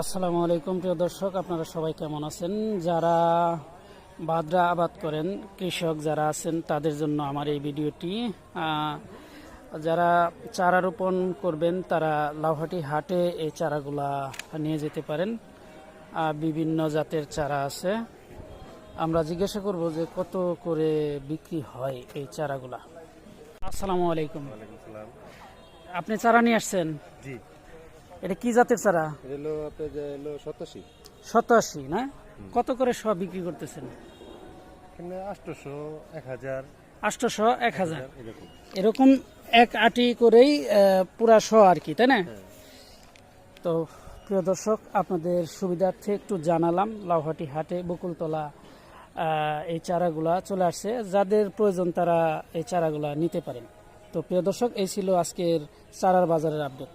আসসালামু আলাইকুম প্রিয় দর্শক আপনারা সবাই কেমন আছেন? যারা বাদরা আবাদ করেন কৃষক যারা আছেন তাদের জন্য আমার এই ভিডিওটি যারা চারা রোপণ করবেন তারা লাউহাটি হাটে এই চারাগুলা নিয়ে যেতে পারেন। বিভিন্ন জাতের চারা আছে। আমরা জিজ্ঞাসা করব যে কত করে বিক্রি হয় এই চারাগুলা। আসসালামু আলাইকুম। আপনি চারা নিয়ে আসছেন? জি। এটা কি জাতের চারা? আপনার যে সতাশি সতাশি না? কত করে সব বিক্রি করতেছেন? এখানে আটশোশো এক হাজার আটশোশো এক হাজার এরকম। এক আটি করেই পুরা শ আর কি তাই না? তো প্রিয় দর্শক আপনাদের সুবিধার্থে একটু জানালাম লাউহাটি হাটে বকুলতলা এই চারাগুলা চলে আসছে। যাদের প্রয়োজন তারা এই চারাগুলা নিতে পারেন। তো প্রিয় দর্শক এই ছিল আজকের চারার বাজারের আপডেট।